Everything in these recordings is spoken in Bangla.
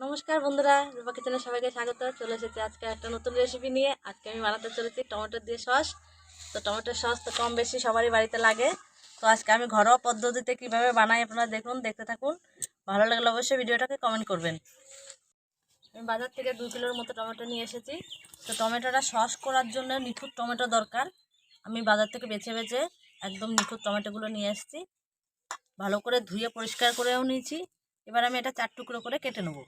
নমস্কার বন্ধুরা, রূপা কিচেনে সবাইকে স্বাগত। চলে এসেছি আজকে একটা নতুন রেসিপি নিয়ে। আজকে আমি বানাতে চলেছি টমেটো দিয়ে সস। তো টমেটোর সস তো কম বেশি সবারই বাড়িতে লাগে। তো আজকে আমি ঘরোয়া পদ্ধতিতে কীভাবে বানাই আপনারা দেখুন, দেখতে থাকুন। ভালো লাগলে অবশ্যই ভিডিওটাকে কমেন্ট করবেন। আমি বাজার থেকে দু কিলোর মতো টমেটো নিয়ে এসেছি। তো টমেটোটা সস করার জন্য নিখুঁত টমেটো দরকার। আমি বাজার থেকে বেছে বেছে একদম নিখুঁত টমেটোগুলো নিয়ে এসেছি। ভালো করে ধুয়ে পরিষ্কার করেও নিয়েছি। এবার আমি এটা চার টুকরো করে কেটে নেব।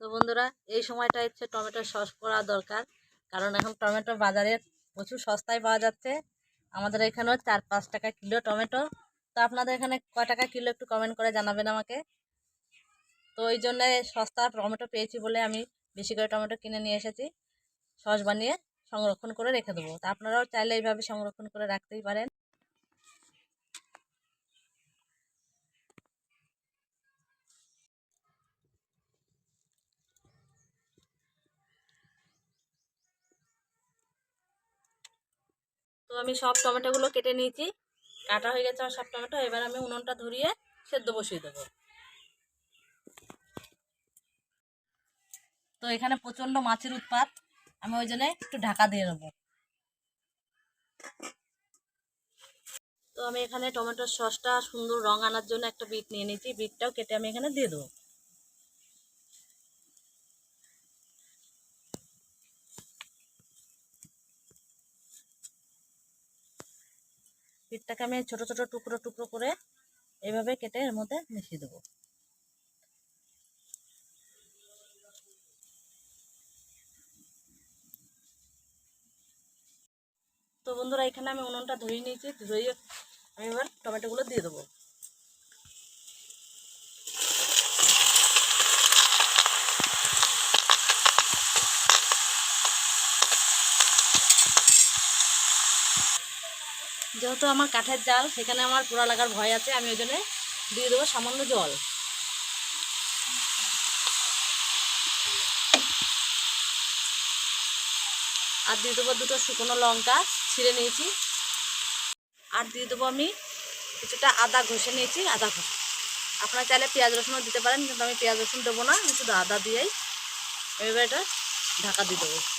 তো বন্ধুরা, এই সময়টা হচ্ছে টমেটোর সস করা দরকার। কারণ এখন টমেটো বাজারে প্রচুর সস্তায় পাওয়া যাচ্ছে। আমাদের এখানেও চার পাঁচ টাকা কিলো টমেটো। তো আপনাদের এখানে ক টাকা কিলো একটু কমেন্ট করে জানাবেন আমাকে। তো ওই জন্য সস্তা টমেটো পেয়েছি বলে আমি বেশি করে টমেটো কিনে নিয়ে এসেছি। সস বানিয়ে সংরক্ষণ করে রেখে দেবো। তা আপনারাও চাইলে এইভাবে সংরক্ষণ করে রাখতেই পারেন। তো আমি সব টমেটোগুলো কেটে নিয়েছি। কাটা হয়ে গেছে আমার সব টমেটো। এবার আমি উনুনটা ধরিয়ে সেদ্ধ বসিয়ে দেবো। তো এখানে প্রচণ্ড মাছের উৎপাত। আমি ওই জন্য একটু ঢাকা দিয়ে নেব। তো আমি এখানে টমেটোর সসটা সুন্দর রং আনার জন্য একটা বিট নিয়ে নিয়েছি। বিটটাও কেটে আমি এখানে দিয়ে দেবো। বিটটাকে আমি ছোট ছোট টুকরো টুকরো করে এভাবে কেটে এর মধ্যে মিশিয়ে দেবো। তো বন্ধুরা, এখানে আমি উনুনটা ধুয়ে নিয়েছি, ধুয়ে আমি এবার টমেটোগুলো দিয়ে দেবো। যেহেতু আমার কাঠের জাল, সেখানে আমার পোড়া লাগার ভয় আছে, আমি ওই জন্য দিয়ে দেবো সামান্য জল। আর দিয়ে দেবো দুটো শুকনো লঙ্কা, ছিঁড়ে নিয়েছি। আর দিয়ে দেবো আমি কিছুটা আদা ঘষে নিয়েছি, আদা ঘষে। আপনারা চাইলে পেঁয়াজ রসুনও দিতে পারেন, কিন্তু আমি পেঁয়াজ রসুন দেবো না শুধু আদা দিয়েই। এবার এটা ঢাকা দিয়ে দেবো।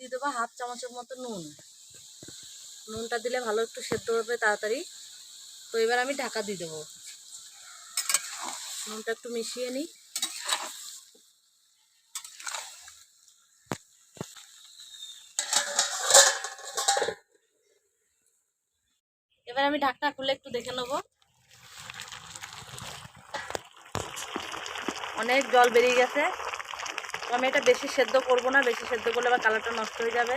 দিয়ে দেবো হাফ চামচের মতো নুন। নুনটা দিলে ভালো একটু সেদ্ধ হবে তাড়াতাড়ি। তো এবার আমি ঢাকা দিয়ে দেবো। নুনটা একটু মিশিয়ে নিই। এবার আমি ঢাকনা খুলে একটু দেখে নেব। অনেক জল বেরিয়ে গেছে। আমি এটা বেশি সেদ্ধ করব না, বেশি সেদ্ধ করলে আবার কালারটা নষ্ট হয়ে যাবে।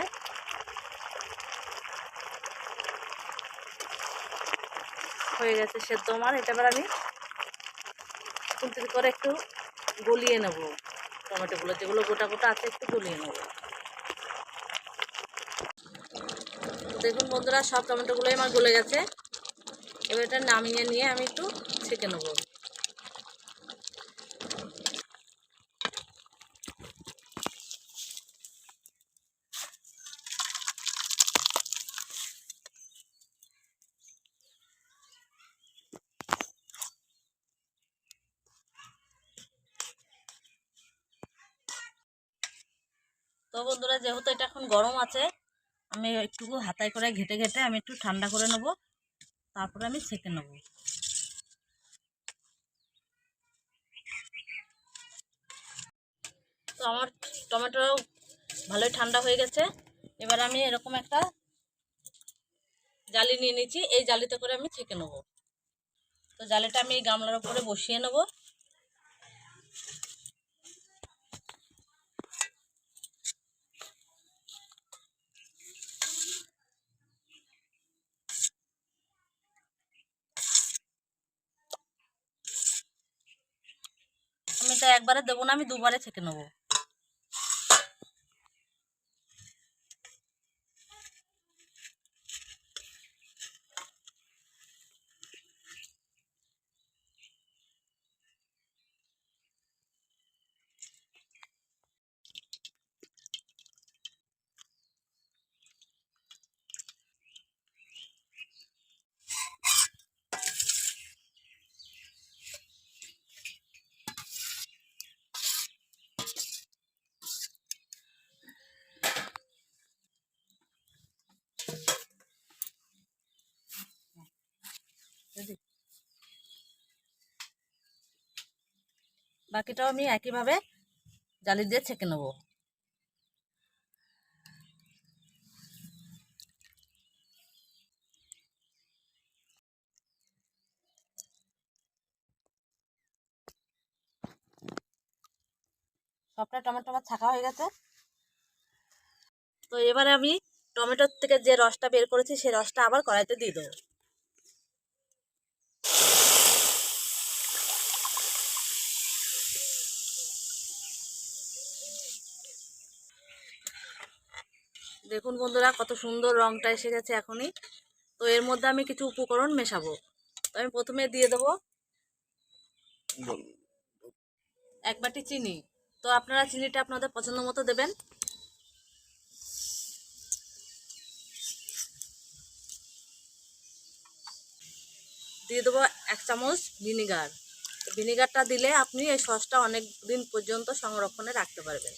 হয়ে গেছে সেদ্ধ আমার, এটা এবার আমি কুন্তি করে একটু গলিয়ে নেব। টমেটোগুলো, যেগুলো গোটা গোটা আছে, একটু গলিয়ে নেব। দেখুন বন্ধুরা, সব টমেটোগুলোই আমার গলে গেছে। এবার এটা নামিয়ে নিয়ে আমি একটু ছেঁকে নেব। তো বন্ধুরা, যেহেতু এটা এখন গরম আছে, আমি একটু হাতায় করে ঘেটে ঘেটে আমি একটু ঠান্ডা করে নেব, তারপরে আমি ছেঁকে নেব। তো আমার টমেটো ভালোই ঠান্ডা হয়ে গেছে, এবার আমি এরকম একটা জালি নিয়ে নিয়েছি, এই জালিতে করে আমি ছেঁকে নেব। তো জালিটা আমি গামলার উপরে বসিয়ে নেব আমি একবারে দেবো না আমি দুবারে থেকে নেব। বাকিটাও আমি একইভাবে জালি দিয়ে ছেঁকে নেব। সবটা টমেটো আমার ছাকা হয়ে গেছে। তো এবারে আমি টমেটোর থেকে যে রসটা বের করেছি, সেই রসটা আবার কড়াইতে দিয়ে দেবো। দেখুন বন্ধুরা, কত সুন্দর রংটা এসে গেছে এখনই। তো এর মধ্যে আমি কিছু উপকরণ মেশাবো। তো আমি প্রথমে দিয়ে দেবো এক বাটি চিনি। তো আপনারা চিনিটা আপনাদের পছন্দ মতো দেবেন। দিয়ে দেবো এক চামচ ভিনিগার। ভিনিগারটা দিলে আপনি এই সসটা অনেক দিন পর্যন্ত সংরক্ষণে রাখতে পারবেন।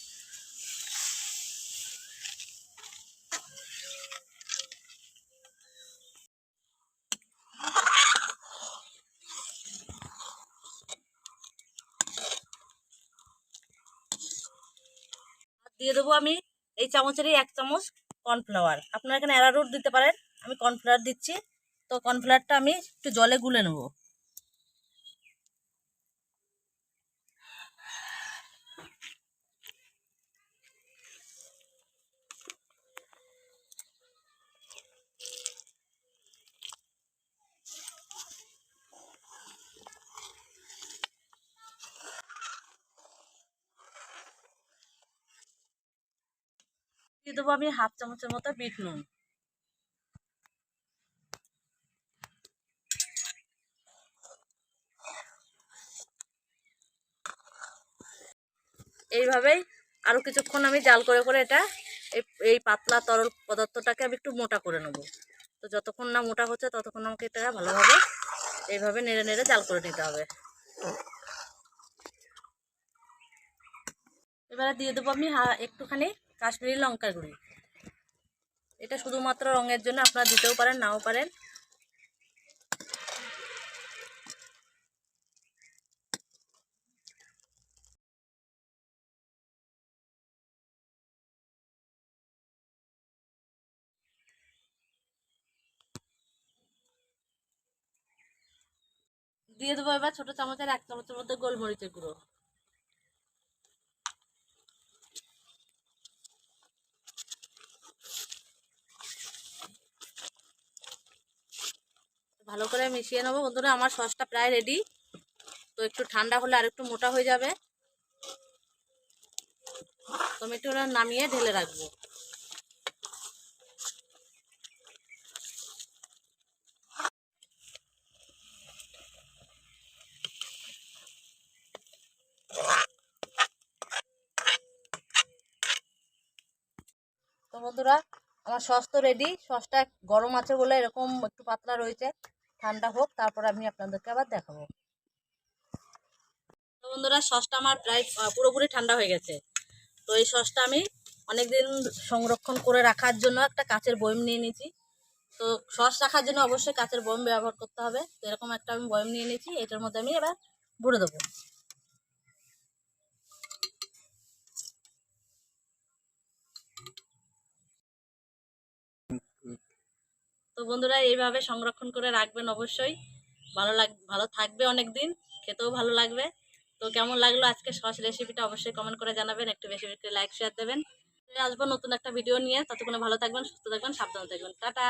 দিয়ে দেবো আমি এই চামচেরই এক চামচ কর্নফ্লাওয়ার আপনারা এখানে অ্যারারুট দিতে পারেন। আমি কর্নফ্লাওয়ার দিচ্ছি। তো কর্নফ্লাওয়ারটা আমি একটু জলে গুলে নেব। দিয়ে দেবো আমি হাফ চামচের মতো বিট নুন। এইভাবেই আরও কিছুক্ষণ আমি জাল করে করে এটা এই পাতলা তরল পদার্থটাকে আমি একটু মোটা করে নেব। তো যতক্ষণ না মোটা হচ্ছে ততক্ষণ আমাকে এটা ভালোভাবে এইভাবে নেড়ে নেড়ে জাল করে নিতে হবে। এবারে দিয়ে দেবো আমি একটুখানি কাশ্মীরি লঙ্কার গুঁড়ি। এটা শুধুমাত্র রঙের জন্য আপনারা দিতেও পারেন, নাও পারেন। দিয়ে দেবো এবার ছোট চামচের এক চামচের মধ্যে গোলমরিচের গুঁড়ো। ভালো করে মিশিয়ে নেব। বন্ধুরা, আমার সসটা প্রায় রেডি তো একটু ঠান্ডা হলে আর একটু মোটা হয়ে যাবে। ওটা নামিয়ে ঢেলে রাখব। তো বন্ধুরা, আমার সস তো রেডি সসটা গরম আছে বলে এরকম একটু পাতলা রয়েছে। ঠান্ডা হোক, তারপর আমি আপনাদেরকে আবার দেখাবো। তো বন্ধুরা, সসটা আমার প্রায় পুরোপুরি ঠান্ডা হয়ে গেছে। তো এই সসটা আমি অনেকদিন সংরক্ষণ করে রাখার জন্য একটা কাঁচের বয়ম নিয়ে নিয়েছি। তো সস রাখার জন্য অবশ্যই কাঁচের বয়ম ব্যবহার করতে হবে। তো এরকম একটা আমি বয়ম নিয়ে নিয়েছি, এটার মধ্যে আমি এবার ভরে দেবো। তো বন্ধুরা, এইভাবে সংরক্ষণ করে রাখবেন অবশ্যই। ভালো লাগ, ভালো থাকবে অনেক দিন খেতেও ভালো লাগবে। তো কেমন লাগল আজকে সস রেসিপিটা অবশ্যই কমেন্ট করে জানাবেন, একটু বেশি বেশি লাইক শেয়ার দেবেন। আসব নতুন একটা ভিডিও নিয়ে। ততক্ষণে ভালো থাকবেন, সুস্থ থাকবেন, সাবধান থাকবেন। টাটা!